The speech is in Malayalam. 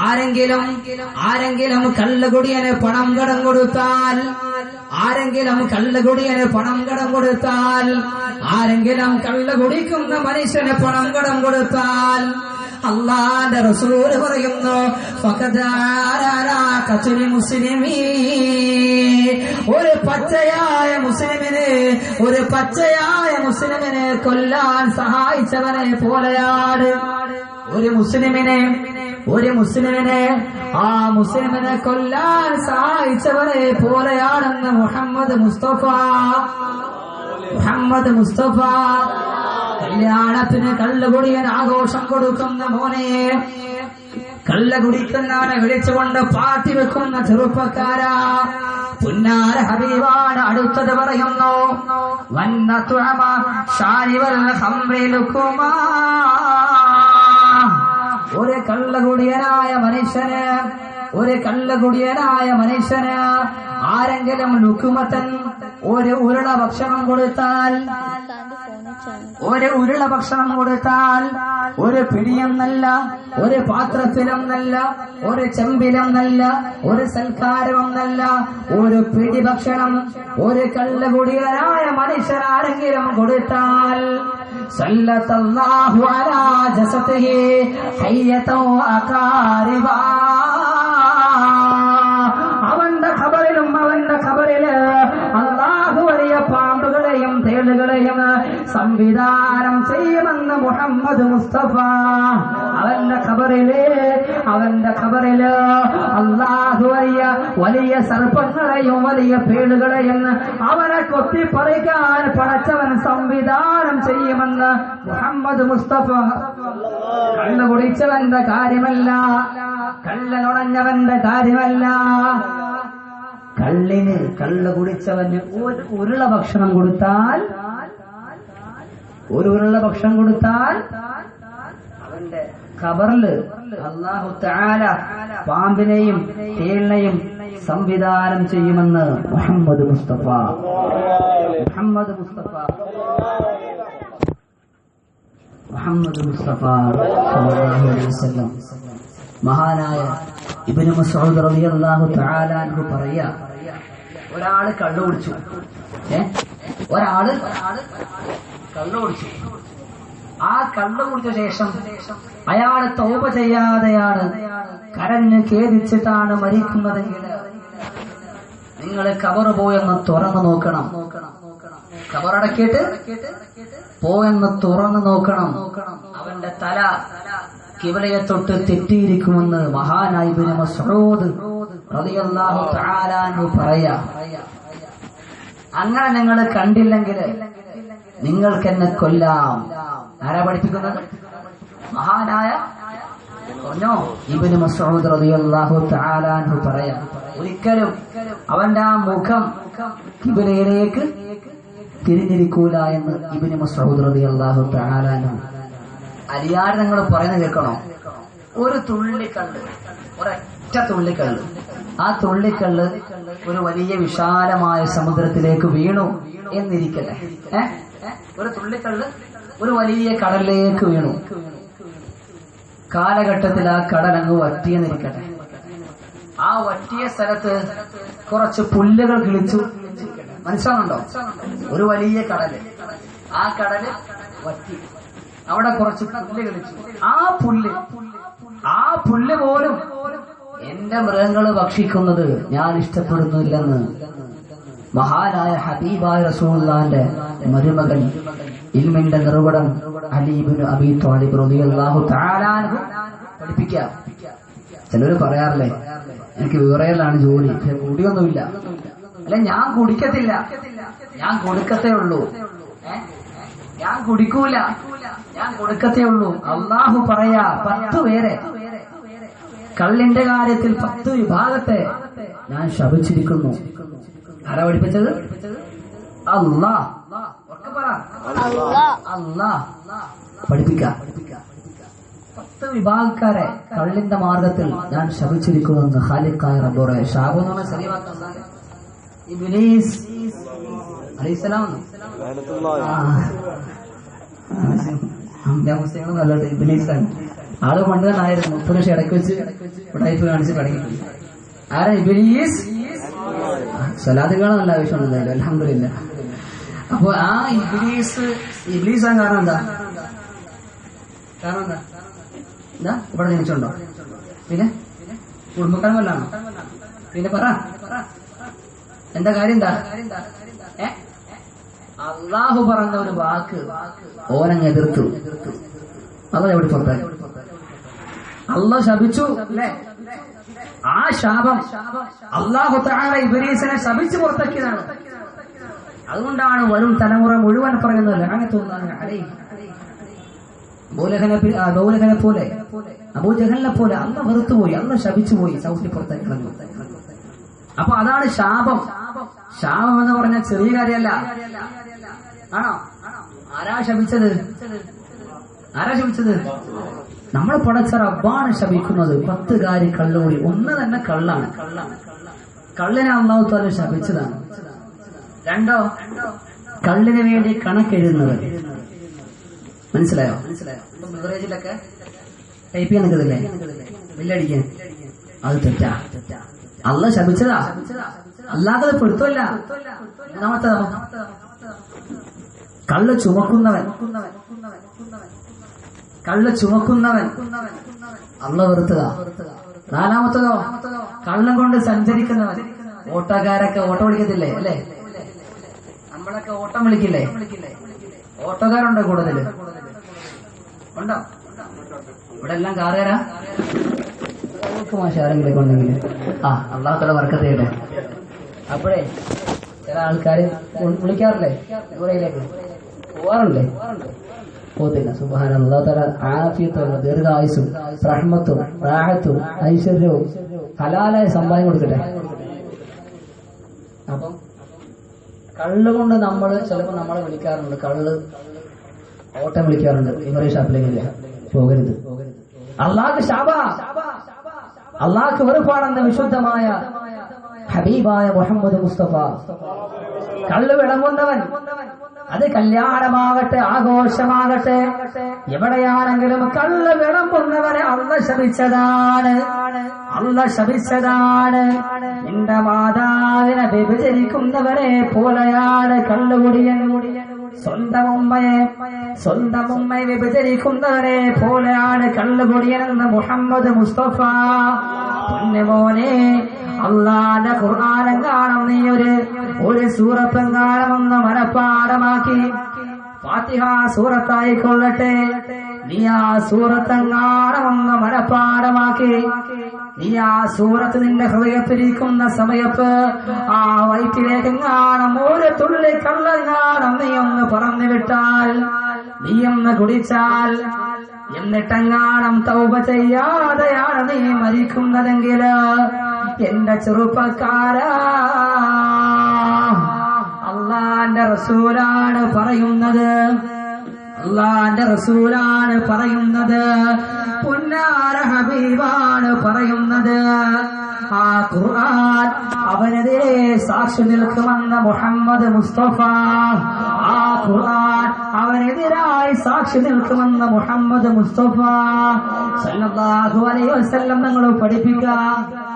ആരെങ്കിലും ആരെങ്കിലും കള്ളുകുടിയന് പണം കടം കൊടുത്താൽ ആരെങ്കിലും കള്ളുകുടിയന് പണം കടം കൊടുത്താൽ ആരെങ്കിലും കള്ളുകുടിക്കുന്ന മനുഷ്യന് പണം കടം കൊടുത്താൽ അള്ളാന്റെ റസൂൽ പറയുന്നു മുസ്ലിമീ? ഒരു പച്ചയായ മുസ്ലിമിന് ഒരു പച്ചയായ മുസ്ലിമിനെ കൊല്ലാൻ സഹായിച്ചവനെ പോലെയാണ്. ഒരു മുസ്ലിമിനെ ഒരു മുസ്ലിമിനെ ആ മുസ്ലിമിനെ കൊല്ലാൻ സഹായിച്ചവരെ പോലെയാണെന്ന് മുഹമ്മദ് മുസ്തഫ മുഹമ്മദ് മുസ്തഫ കല്യാണത്തിന് കള്ളുകുടിയൻ ആഘോഷം കൊടുക്കുന്ന മോനെ. കള്ള കുടിക്കുന്നവനെ വിളിച്ചുകൊണ്ട് പാട്ടി വെക്കുന്ന ചെറുപ്പക്കാരാ. പുന്നാര ഹബീബാണ് അടുത്തത് പറയുന്നു. വന്ന തുഴമ ഷാരിവൽ ഒരു കള്ളകുടിയനായ മനുഷ്യന് ഒരു കള്ളകുടിയനായ മനുഷ്യന് ആരെങ്കിലും ലുക്കുമത്തൻ ഒരു ഉരുള ഭക്ഷണം കൊടുത്താൽ ഒരു ഉരുള ഭക്ഷണം കൊടുത്താൽ ഒരു പിടിയെന്നല്ല ഒരു പാത്രത്തിലൊന്നല്ല ഒരു ചെമ്പിലൊന്നല്ല ഒരു സൽക്കാരമൊന്നല്ല ഒരു പിടി ഭക്ഷണം ഒരു കള്ളുകുടിയനായ മനുഷ്യൻ ആരെങ്കിലും കൊടുത്താൽ സല്ലത്തല്ലാഹു അലാ ജസതിഹി ഹയ്യതോ അകാരിബാ. സംവിധാനം ചെയ്യുമെന്ന് മുഹമ്മദ് മുസ്തഫ. അവന്റെ ഖബറിൽ അവന്റെ ഖബറിൽ അള്ളാഹു വലിയ വലിയ സർപ്പങ്ങളെയും വലിയ പേടുകളെയും അവനെ കൊത്തിപ്പറിക്കാൻ പടച്ചവൻ സംവിധാനം ചെയ്യുമെന്ന് മുഹമ്മദ് മുസ്തഫ. കണ്ണു കുടിച്ചവന്റെ കാര്യമല്ല കള്ളനുടഞ്ഞവന്റെ കാര്യമല്ല. കള്ളിന് കള്ള് കുടിച്ചവന് ഒരു ഉരുള ഭക്ഷണം കൊടുത്താൽ ഉരുള ഭക്ഷണം കൊടുത്താൽ അവന്റെ ഖബറിൽ അള്ളാഹു താല പാമ്പിനെയും തേളിനെയും സംവിധാനം ചെയ്യുമെന്ന് മുഹമ്മദ് മുസ്തഫ. മുഹമ്മദ് മുസ്തഫ. മുഹമ്മദ് മുസ്തഫ വസല്ലം. മഹാനായ ഇബ്നു മസ്ഊദ് റളിയല്ലാഹു തആല അൻഹു പറയാ ഒരാൾ കള്ളു കുടിച്ചു. ഏ? ഒരാൾ കള്ളു കുടിച്ചു ആ കള്ളു കുടിച്ച ശേഷം അയാൾ തോപ ചെയ്യാതെയാണ് കരഞ്ഞ് ഖേദിച്ചിട്ടാണ് മരിക്കുന്നതെങ്കിൽ നിങ്ങൾ കവറ് പോയെന്ന് തുറന്നു നോക്കണം. കവറടക്കിയിട്ട് പോയെന്ന് തുറന്നു നോക്കണം. അവന്റെ തല കിവലയെ തൊട്ട് തെറ്റിയിരിക്കുമെന്ന് മഹാനായി അൻഹു പറയാ. അങ്ങനെ നിങ്ങൾ കണ്ടില്ലെങ്കിൽ നിങ്ങൾക്ക് എന്നെ കൊല്ലാം. ആരാ പഠിപ്പിക്കുന്നത്? മഹാനായ പറയാ. ഒരിക്കലും അവന്റെ ആ മുഖം കിബിലയിലേക്ക് തിരിഞ്ഞിരിക്കൂല എന്ന് ഇബിന് മസൂദ് റളിയല്ലാഹു തആല അൻഹു. അലിയാർ നിങ്ങൾ പറയുന്നത് കേൾക്കണോ? ഒരു തുള്ളിക്കല്ല് ഒരൊറ്റ തുള്ളിക്കല്ല്. ആ തുള്ളിക്കള്ള് ഒരു വലിയ വിശാലമായ സമുദ്രത്തിലേക്ക് വീണു എന്നിരിക്കട്ടെ. ഒരു തുള്ളിക്കള്ള് ഒരു വലിയ കടലിലേക്ക് വീണു. കാലഘട്ടത്തിൽ ആ കടൽ അങ്ങ് വറ്റിയെന്നിരിക്കട്ടെ. ആ വറ്റിയ സ്ഥലത്ത് കുറച്ച് പുല്ലുകൾ കിളിച്ചു മനസ്സിലാണുണ്ടോ ഒരു വലിയ കടൽ. ആ കടൽ വറ്റി. അവിടെ കുറച്ച് പുല്ല് കിളിച്ചു. ആ പുല്ല് ആ പുല്ല് പോലും എന്റെ മൃഗങ്ങൾ ഭക്ഷിക്കുന്നത് ഞാൻ ഇഷ്ടപ്പെടുന്നില്ലെന്ന്. മഹാനായ ഹബീബായ റസൂള്ളാന്റെ മരുമകൻ ഇൽമിന്റെ നിർവടം അലീബിന് അബി റളിയല്ലാഹു തആല അൻഹു പഠിപ്പിക്കാം. ചിലര് പറയാറില്ലേ എനിക്ക് വിവറയിലാണ് ജോലി കൂടിയൊന്നുമില്ല. അല്ല ഞാൻ കുടിക്കത്തില്ല. ഞാൻ കൊടുക്കത്തേ ഉള്ളൂ. ഞാൻ കുടിക്കൂല. ഞാൻ കൊടുക്കത്തേ ഉള്ളൂ. അള്ളാഹു പറയാ പത്ത് പേരെ കള്ളിന്റെ കാര്യത്തിൽ പത്ത് വിഭാഗത്തെ ഞാൻ ശപിച്ചിരിക്കുന്നു. ആരാ പഠിപ്പിച്ചത്? അല്ലാ അല്ലാ പഠിപ്പിക്കാം. പത്ത് വിഭാഗക്കാരെ കള്ളിന്റെ മാർഗത്തിൽ ഞാൻ ശപിച്ചിരിക്കുമെന്ന് ഖാലിഖായ റബ്ബോറെ ഷാബു എന്ന് പറഞ്ഞാൽ ശരീരമാക്കുന്ന ഇബ്ലീസ്. അലൈഹിസ്സലാം. ആ. അന്ത്യാമുസ്ലിങ്ങൾ നല്ലത് ഇബിലീസാണ്. ആൾ പണ്ട് തന്നായിരുന്നു മുപ്പത് ലക്ഷം ഇടയ്ക്ക് വെച്ച് ഉടായ്പ കാണിച്ച് തുടങ്ങിയിട്ടുണ്ട് ആരാ ഇബിലീസ് സ്വലാത്തുകളല്ല ആവശ്യമുണ്ടല്ലോ അലഹമില്ല അപ്പൊ ആ ഇബിലീസ് ഇബിലീസ് ആ കാരണം എന്താ? കാരണം എന്താ? എന്താ? ഇവിടെ ജനിച്ചുണ്ടോ? പിന്നെ? കുടുംബക്കാരൻ വല്ലാണോ പിന്നെ പറ. എന്താ കാര്യം എന്താ? അള്ളാഹു പറഞ്ഞ ഒരു വാക്ക് ഓനങ്ങ് എതിർത്തു. അതാ എവിടെ പുറത്തായി അള്ളാഹ് ശപിച്ചു അല്ലേ? ആ ശാപം അള്ളാഹു ഇബലീസിനെ ശപിച്ചു പുറത്താക്കിയതാണ്. അതുകൊണ്ടാണ് വരും തലമുറ മുഴുവൻ പറയുന്നത് അങ്ങനെ അബൂലഹനെ പോലെ അബൂജഹലിനെ പോലെ അന്ന് വെറുത്തുപോയി അന്ന് ശപിച്ചുപോയി സൗദി പുറത്തേക്ക് കളഞ്ഞു അപ്പൊ അതാണ് ശാപം. ശാപം എന്ന് പറഞ്ഞ ചെറിയ കാര്യമല്ല. ആണോ? ആരാ ശപിച്ചത്? ആരാ ശപിച്ചത്? നമ്മൾ പടച്ച റബ്ബാണ് ശപിക്കുന്നത് പത്ത് കാര്യം കള്ളുകൂടി. ഒന്ന് തന്നെ കള്ളാണ്. കള്ളിനെ അള്ളാഹു ശപിച്ചതാണ്. രണ്ടോ? കള്ളിന് വേണ്ടി കണക്കെഴുതുന്നവർ. മനസ്സിലായോ? മനസ്സിലായോ ടൈപ്പ് ബില്ലടിക്കാൻ. അത് തെറ്റാ. അല്ല ശപിച്ചതാ. അല്ലാതെ പെടുത്തല്ല കള്ള് ചുമക്കുന്നവൻ. കള്ള് ചുമക്കുന്നവൻ. അള്ള വെറുത്തതാ നാലാമത്തതോ? കള്ളം കൊണ്ട് സഞ്ചരിക്കുന്നവൻ. ഓട്ടോക്കാരൊക്കെ ഓട്ടോ വിളിക്കത്തില്ലേ? അല്ലേ? നമ്മളൊക്കെ ഓട്ടം വിളിക്കില്ലേ? ഓട്ടോക്കാരുണ്ടോ കൂടുതൽ ഉണ്ടോ? ഇവിടെ എല്ലാം കാറുകാരാ? ആരെങ്കിലും ആ അള്ളാഹത്തല വർക്കത്ത് അപ്പോഴേ ചില ആൾക്കാര് വിളി- വിളിക്കാറില്ലേ? ഇവിടേക്ക് പോവാറുണ്ടേ? പോത്തില്ല സുബാന ആഫിയത്തുള്ള ദീർഘായുസും റഹ്മത്തും റാഹത്തും ഐശ്വര്യവും ഹലാലായ സമ്പാദ്യം കൊടുക്കട്ടെ? അപ്പം കള്ളുകൊണ്ട് നമ്മൾ ചിലപ്പോൾ നമ്മളെ വിളിക്കാറുണ്ട്. കള്ള് ഓട്ടം വിളിക്കാറുണ്ട്. ഇംഗ്ലീഷ് ഷാപ്പിലേക്കില്ല പോകരുത്. അള്ളാഹ് ഷാബ അള്ളാഹ് വെറുപ്പാണെന്ന വിശുദ്ധമായ ഹബീബായ മുഹമ്മദ് മുസ്തഫ. കള്ള് വിളമ്പുന്നവൻ അത് കല്യാണമാകട്ടെ ആഘോഷമാകട്ടെ. എവിടെയാണെങ്കിലും കള്ള വിളമ്പുന്നവരെ അള്ള ശപിച്ചതാണ്. അള്ള ശപിച്ചതാണ്. നിന്റെ മാതാവിനെ വിഭജിക്കുന്നവരെ പോലെയാണ് കള്ളുകുടിയൻ. സ്വന്തം ഉമ്മയെ സ്വന്തം ഉമ്മയെ വിഭജിക്കുന്നവരെ പോലെയാണ് കള്ളുകുടിയനെന്ന് മുഹമ്മദ് മുസ്തഫ പൊന്നുമോനെ അള്ളാന്റെ ഖുർആാനം കാണും നീ ഒരു ഒരു സൂറത്തും മനഃപ്പാടമാക്കി. ഫാത്തിഹ സൂറത്തായിക്കൊള്ളട്ടെ നീ ആ സൂറത്തെങ്ങാണമെന്ന് മനഃപ്പാടമാക്കി. നീ ആ സൂറത്ത് നിന്റെ ഹൃദയത്തിരിക്കുന്ന സമയത്ത് ആ വയറ്റിലേക്ക് കാണും ഒരു തുള്ളി കള്ളങ്ങാണം നീ ഒന്ന് പറഞ്ഞു വിട്ടാൽ നീ ഒന്ന് കുടിച്ചാൽ എന്നിട്ടെങ്ങാണം തൗപ ചെയ്യാതെയാണ് നീ മരിക്കുന്നതെങ്കിൽ എന്റെ ചെറുപ്പക്കാരാ. അള്ളാന്റെ റസൂലാണ് പറയുന്നത്. അള്ളാന്റെ റസൂലാണ് പറയുന്നത്. പുന്നാര ഹബീബാണ് പറയുന്നത്. ആ ഖുർആൻ അവനെതിരെ സാക്ഷി നിൽക്കുമെന്ന മുഹമ്മദ് മുസ്തഫ. ആ ഖുർആൻ അവനെതിരായി സാക്ഷി നിൽക്കുമെന്ന മുഹമ്മദ് മുസ്തഫ സല്ലല്ലാഹു അലൈഹി വസല്ലം നിങ്ങൾ പഠിപ്പിക്കുക.